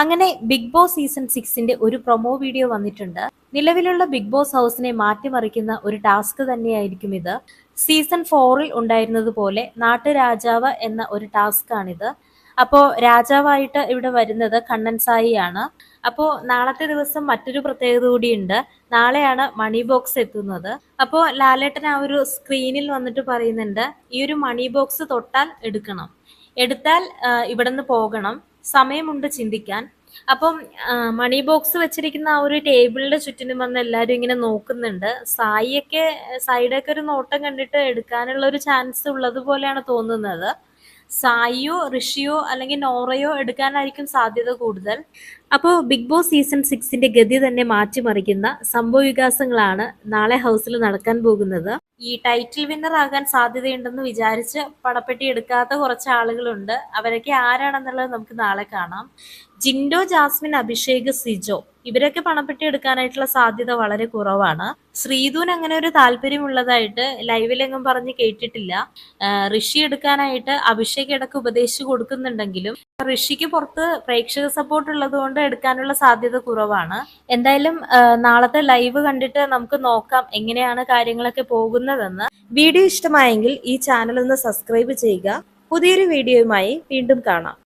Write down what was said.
അങ്ങനെ big boss season സിക്സിന്റെ ഒരു promo video വന്നിട്ടുണ്ട്. നിലവിലുള്ള ബിഗ് ബോസ് ഹൗസിനെ മാറ്റിമറിക്കുന്ന ഒരു ടാസ്ക് തന്നെയായിരിക്കും ഇത്. സീസൺ ഫോറിൽ ഉണ്ടായിരുന്നതുപോലെ നാട്ടുരാജാവ് എന്ന ഒരു ടാസ്ക് ആണിത് അപ്പോൾ രാജാവായിട്ട് ഇവിടെ വരുന്നത് കണ്ണൻ സായിയാണ്. അപ്പോൾ നാളത്തെ ദിവസം മറ്റൊരു പ്രത്യേകത കൂടിയുണ്ട്. നാളെയാണ് മണി ബോക്സ് എത്തുന്നത്. അപ്പോ ലാലേട്ടൻ ആ ഒരു സ്ക്രീനിൽ വന്നിട്ട് പറയുന്നുണ്ട് ഈ ഒരു മണി ബോക്സ് തൊട്ടാൽ എടുക്കണം. എടുത്താൽ ഇവിടെ നിന്ന് പോകണം. സമയമുണ്ട് ചിന്തിക്കാൻ. അപ്പം മണി ബോക്സ് വെച്ചിരിക്കുന്ന ആ ഒരു ടേബിളിന്റെ ചുറ്റിനും വന്ന് എല്ലാവരും ഇങ്ങനെ നോക്കുന്നുണ്ട്. സായിയൊക്കെ സായിയുടെയൊക്കെ ഒരു നോട്ടം കണ്ടിട്ട് എടുക്കാനുള്ള ഒരു ചാൻസ് ഉള്ളത് പോലെയാണ് തോന്നുന്നത്. സായിയോ ഋഷിയോ അല്ലെങ്കിൽ നോറയോ എടുക്കാനായിരിക്കും സാധ്യത കൂടുതൽ. അപ്പോൾ ബിഗ് ബോസ് സീസൺ സിക്സിന്റെ ഗതി തന്നെ മാറ്റിമറിക്കുന്ന സംഭവ വികാസങ്ങളാണ് നാളെ ഹൗസിൽ നടക്കാൻ പോകുന്നത്. ഈ ടൈറ്റിൽ വിന്നർ ആകാൻ സാധ്യതയുണ്ടെന്ന് വിചാരിച്ച് പടപ്പെട്ടി എടുക്കാത്ത കുറച്ച് ആളുകളുണ്ട്. അവരൊക്കെ ആരാണെന്നുള്ളത് നമുക്ക് നാളെ കാണാം. ജിൻഡോ ജാസ്മിൻ അഭിഷേക് സിജോ ഇവരൊക്കെ പണപ്പെട്ടി എടുക്കാനായിട്ടുള്ള സാധ്യത വളരെ കുറവാണ്. ശ്രീധുൻ അങ്ങനെ ഒരു താല്പര്യമുള്ളതായിട്ട് ലൈവിലെങ്ങും പറഞ്ഞ് കേട്ടിട്ടില്ല. ഋഷി എടുക്കാനായിട്ട് അഭിഷേക് ഇടയ്ക്ക് ഉപദേശിച്ചു കൊടുക്കുന്നുണ്ടെങ്കിലും ഋഷിക്ക് പുറത്ത് പ്രേക്ഷക സപ്പോർട്ട് ഉള്ളത് കൊണ്ട് എടുക്കാനുള്ള സാധ്യത കുറവാണ്. എന്തായാലും നാളത്തെ ലൈവ് കണ്ടിട്ട് നമുക്ക് നോക്കാം എങ്ങനെയാണ് കാര്യങ്ങളൊക്കെ പോകുന്നതെന്ന്. വീഡിയോ ഇഷ്ടമായെങ്കിൽ ഈ ചാനൽ ഒന്ന് സബ്സ്ക്രൈബ് ചെയ്യുക. പുതിയൊരു വീഡിയോയുമായി വീണ്ടും കാണാം.